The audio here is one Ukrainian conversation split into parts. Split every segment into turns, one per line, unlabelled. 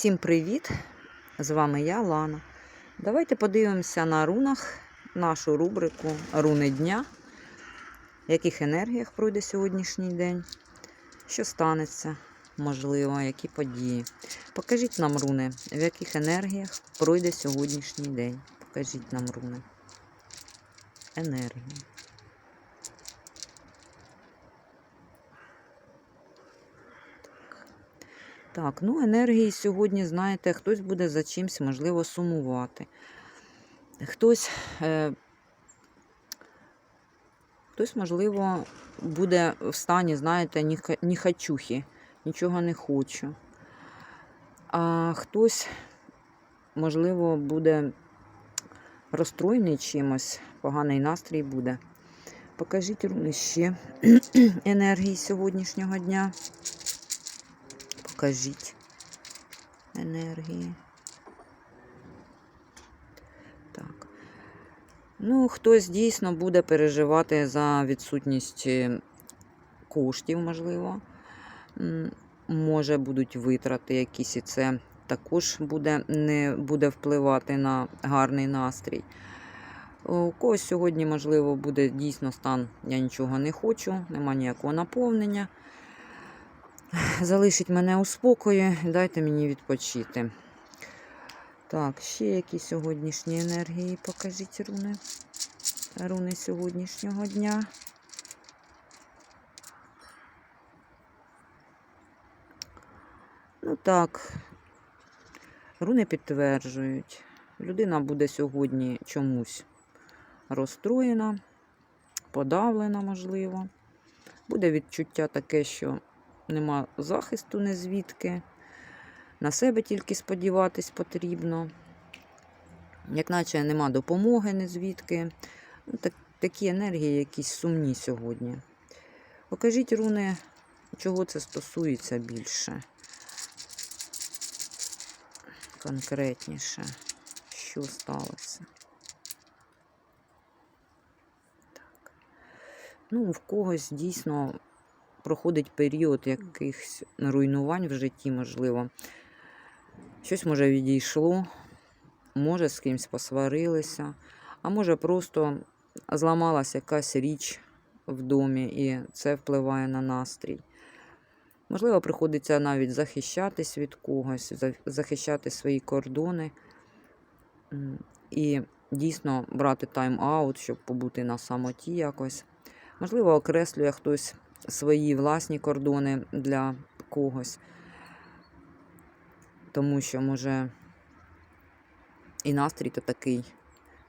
Всім привіт! З вами я, Лана. Давайте подивимося на рунах нашу рубрику Руни дня. В яких енергіях пройде сьогоднішній день? Що станеться, можливо, які події. Покажіть нам руни, в яких енергіях пройде сьогоднішній день. Покажіть нам руни. Енергії. Так, ну енергії сьогодні, знаєте, хтось буде за чимось, можливо, сумувати. Хтось, е, хтось, можливо, буде в стані, знаєте, ні, хачухи, нічого не хочу. А хтось, можливо, буде розстроєний чимось, поганий настрій буде. Покажіть руни ще енергії сьогоднішнього дня. Покажіть енергії. Так. Ну, хтось дійсно буде переживати за відсутність е, коштів, можливо. Може, будуть витрати якісь, і це також буде, не буде впливати на гарний настрій. У когось сьогодні, можливо, буде дійсно стан я нічого не хочу, нема ніякого наповнення. Залишіть мене у спокої, дайте мені відпочити. Так, ще які сьогоднішні енергії покажіть руни. Руни сьогоднішнього дня. Ну так, руни підтверджують. Людина буде сьогодні чомусь розстроєна, подавлена, можливо. Буде відчуття таке, що нема захисту не звідки. На себе тільки сподіватись потрібно. Як наче нема допомоги не звідки. Ну, так, такі енергії якісь сумні сьогодні. Покажіть, руни, чого це стосується більше. Конкретніше, що сталося. Так. Ну, в когось дійсно проходить період якихось руйнувань в житті, можливо. Щось може відійшло, може з кимось посварилися, а може просто зламалася якась річ в домі, і це впливає на настрій. Можливо, приходиться навіть захищатись від когось, захищати свої кордони і дійсно брати тайм-аут, щоб побути на самоті якось. Можливо, окреслює хтось свої власні кордони для когось. Тому що, може, і настрій то такий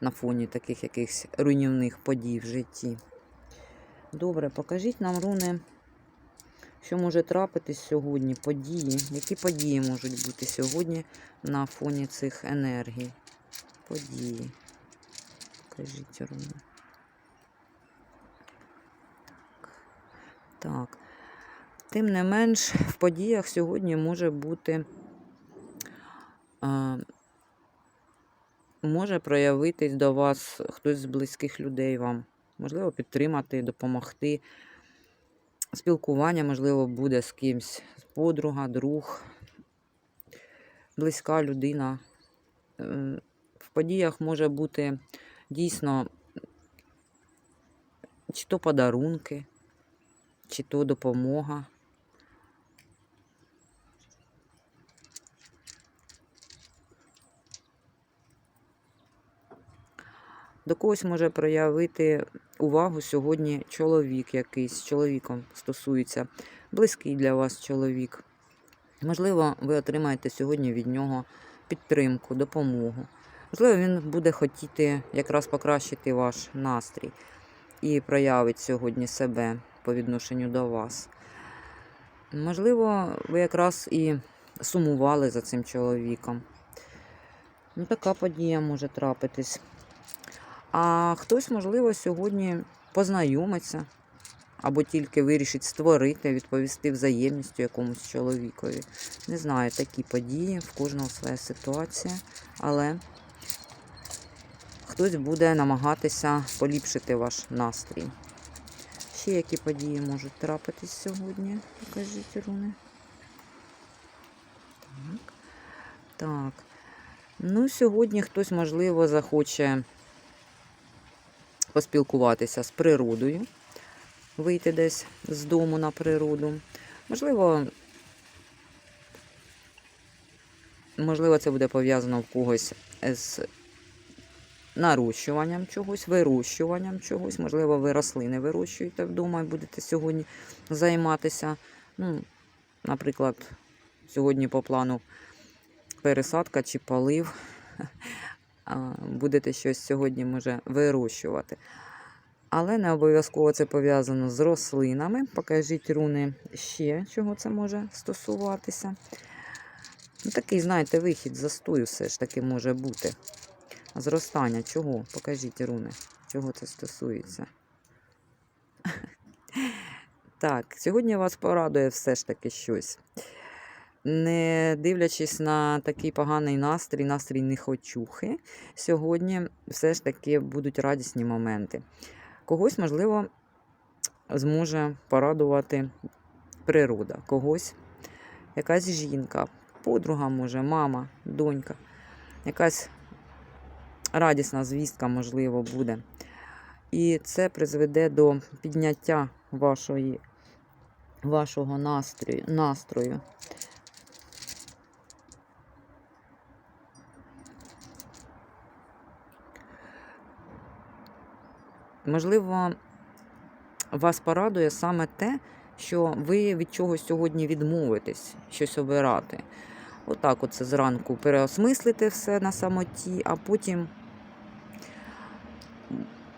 на фоні таких якихось руйнівних подій в житті. Добре, покажіть нам, руни, що може трапитись сьогодні, події. Які події можуть бути сьогодні на фоні цих енергій? Події. Покажіть руни. Так. Тим не менш, в подіях сьогодні може бути, а, може проявитись до вас хтось з близьких людей вам. Можливо, підтримати, допомогти. Спілкування, можливо, буде з кимсь, подруга, друг, близька людина. Ем, В подіях може бути дійсно чи то подарунки, чи то допомога. До когось може проявити увагу сьогодні чоловік якийсь, чоловіком стосується, близький для вас чоловік. Можливо, ви отримаєте сьогодні від нього підтримку, допомогу. Можливо, він буде хотіти якраз покращити ваш настрій і проявить сьогодні себе по відношенню до вас. Можливо, ви якраз і сумували за цим чоловіком. Ну, така подія може трапитись. А хтось, можливо, сьогодні познайомиться або тільки вирішить створити, відповісти взаємністю якомусь чоловікові. Не знаю, такі події, в кожного своя ситуація, але хтось буде намагатися поліпшити ваш настрій. Ще які події можуть трапитись сьогодні? Покажіть руни. Так. Так. Ну, сьогодні хтось, можливо, захоче поспілкуватися з природою, вийти десь з дому на природу. Можливо, можливо, це буде пов'язано в когось з нарощуванням чогось, вирощуванням чогось. Можливо, ви рослини вирощуєте вдома і будете сьогодні займатися. Ну, наприклад, сьогодні по плану пересадка чи полив. Будете щось сьогодні може вирощувати. Але не обов'язково це пов'язано з рослинами. Покажіть руни ще, чого це може стосуватися. Ну, такий, знаєте, вихід застою все ж таки може бути. Зростання чого? Покажіть руни, чого це стосується. Так, сьогодні вас порадує все ж таки щось. Не дивлячись на такий поганий настрій, настрій нехочухи, сьогодні все ж таки будуть радісні моменти. Когось, можливо, зможе порадувати природа, когось якась жінка, подруга може, мама, донька, якась радісна звістка, можливо, буде. І це призведе до підняття вашої, вашого настрою. настрою. Можливо, вас порадує саме те, що ви від чогось сьогодні відмовитесь, щось обирати. Отак, оце зранку переосмислите все на самоті, а потім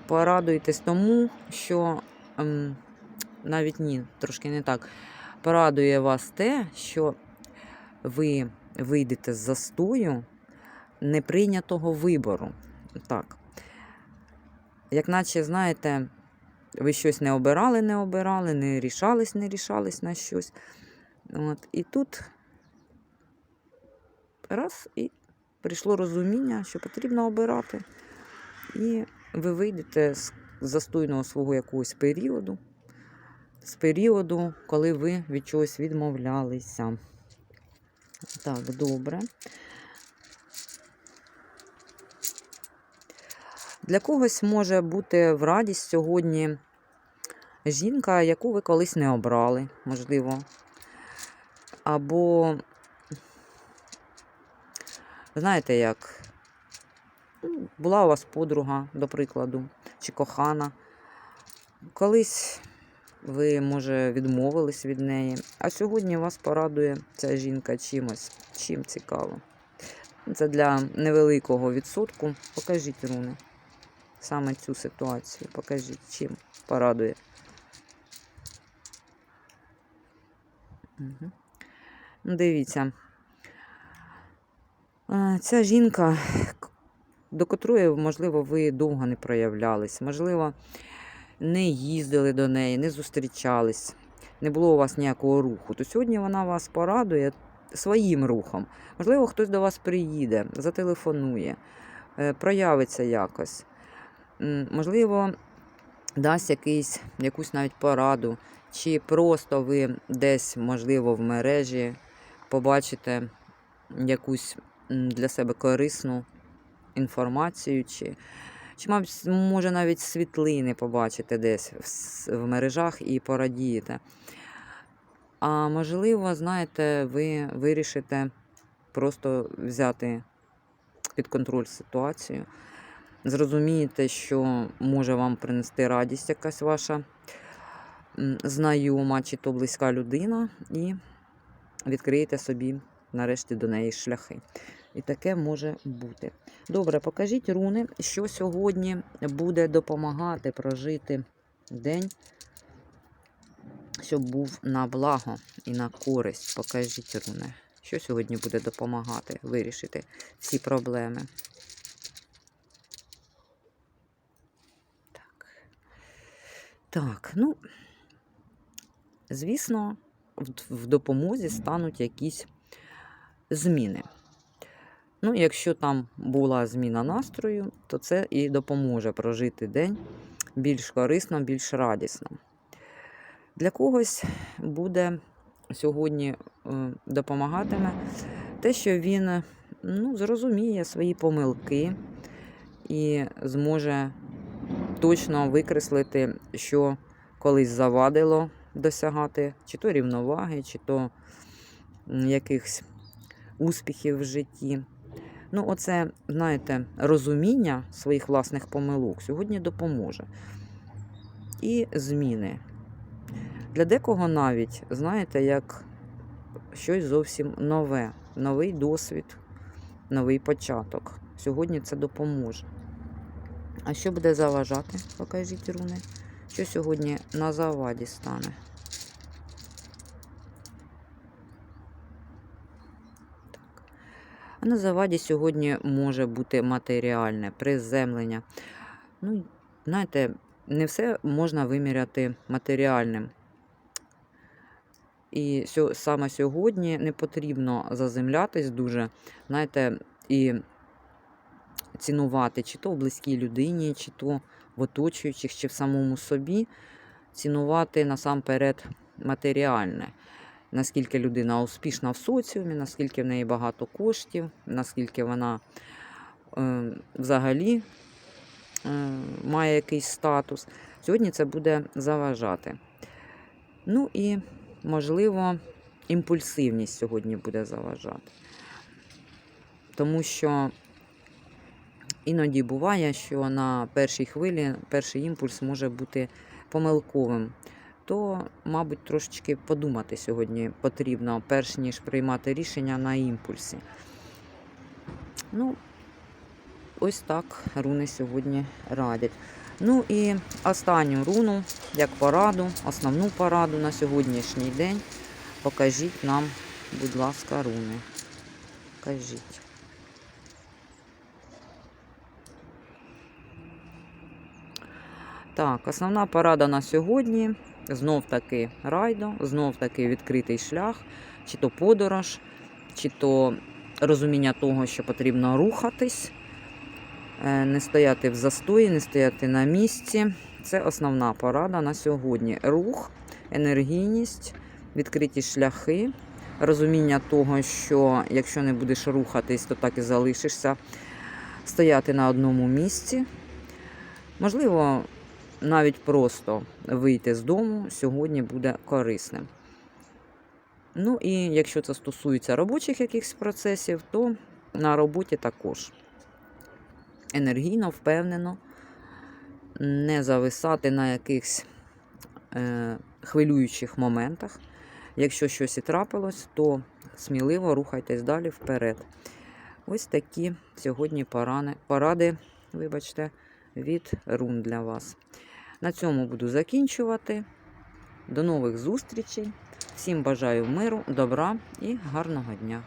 порадуйтесь тому, що ем, навіть ні, трошки не так. Порадує вас те, що ви вийдете з застою неприйнятого вибору. Так. Як наче, знаєте, ви щось не обирали, не обирали, не рішались, не рішались на щось. От. І тут раз, і прийшло розуміння, що потрібно обирати. І ви вийдете з застойного свого якогось періоду, з періоду, коли ви від чогось відмовлялися. Так, добре. Для когось може бути в радість сьогодні жінка, яку ви колись не обрали, можливо. Або, знаєте, як, була у вас подруга, до прикладу, чи кохана. Колись ви, може, відмовились від неї, а сьогодні вас порадує ця жінка чимось, чим цікаво. Це для невеликого відсотку. Покажіть руни саме цю ситуацію. Покажіть, чим порадує. Угу. Дивіться. Ця жінка, до котрої, можливо, ви довго не проявлялись, можливо, не їздили до неї, не зустрічались, не було у вас ніякого руху, то сьогодні вона вас порадує своїм рухом. Можливо, хтось до вас приїде, зателефонує, е, проявиться якось. Можливо, дасть якийсь, якусь навіть пораду, чи просто ви десь, можливо, в мережі побачите якусь для себе корисну інформацію, чи, чи мабуть, може навіть світлини побачите десь в, в мережах і порадієте. А можливо, знаєте, ви вирішите просто взяти під контроль ситуацію зрозумієте, що може вам принести радість якась ваша знайома чи то близька людина, і відкриєте собі нарешті до неї шляхи. І таке може бути. Добре, покажіть руни, що сьогодні буде допомагати прожити день, щоб був на благо і на користь. Покажіть руни, що сьогодні буде допомагати вирішити ці проблеми. Так, ну, звісно, в допомозі стануть якісь зміни. Ну, якщо там була зміна настрою, то це і допоможе прожити день більш корисно, більш радісно. Для когось буде сьогодні е, допомагатиме те, що він ну, зрозуміє свої помилки і зможе точно викреслити, що колись завадило досягати чи то рівноваги, чи то якихось успіхів в житті. Ну, оце, знаєте, розуміння своїх власних помилок сьогодні допоможе. І зміни. Для декого навіть, знаєте, як щось зовсім нове, новий досвід, новий початок. Сьогодні це допоможе. А що буде заважати? Покажіть руни. Що сьогодні на заваді стане? А на заваді сьогодні може бути матеріальне приземлення. Ну, знаєте, не все можна виміряти матеріальним. І саме сьогодні не потрібно заземлятись дуже, знаєте, і цінувати чи то в близькій людині, чи то в оточуючих, чи в самому собі. Цінувати насамперед матеріальне. Наскільки людина успішна в соціумі, наскільки в неї багато коштів, наскільки вона е, взагалі е, має якийсь статус. Сьогодні це буде заважати. Ну і, можливо, імпульсивність сьогодні буде заважати. Тому що іноді буває, що на першій хвилі перший імпульс може бути помилковим. То, мабуть, трошечки подумати сьогодні потрібно, перш ніж приймати рішення на імпульсі. Ну, ось так руни сьогодні радять. Ну і останню руну, як пораду, основну пораду на сьогоднішній день. Покажіть нам, будь ласка, руни. Кажіть. Так, основна порада на сьогодні. Знов таки райдо, знов таки відкритий шлях, чи то подорож, чи то розуміння того, що потрібно рухатись, е, не стояти в застої, не стояти на місці. Це основна порада на сьогодні. Рух, енергійність, відкриті шляхи, розуміння того, що якщо не будеш рухатись, то так і залишишся стояти на одному місці. Можливо, навіть просто вийти з дому сьогодні буде корисним. Ну і якщо це стосується робочих якихось процесів, то на роботі також енергійно, впевнено, не зависати на якихось е, хвилюючих моментах. Якщо щось і трапилось, то сміливо рухайтесь далі вперед. Ось такі сьогодні порани, поради, вибачте, від рун для вас. На цьому буду закінчувати. До нових зустрічей. Всім бажаю миру, добра і гарного дня!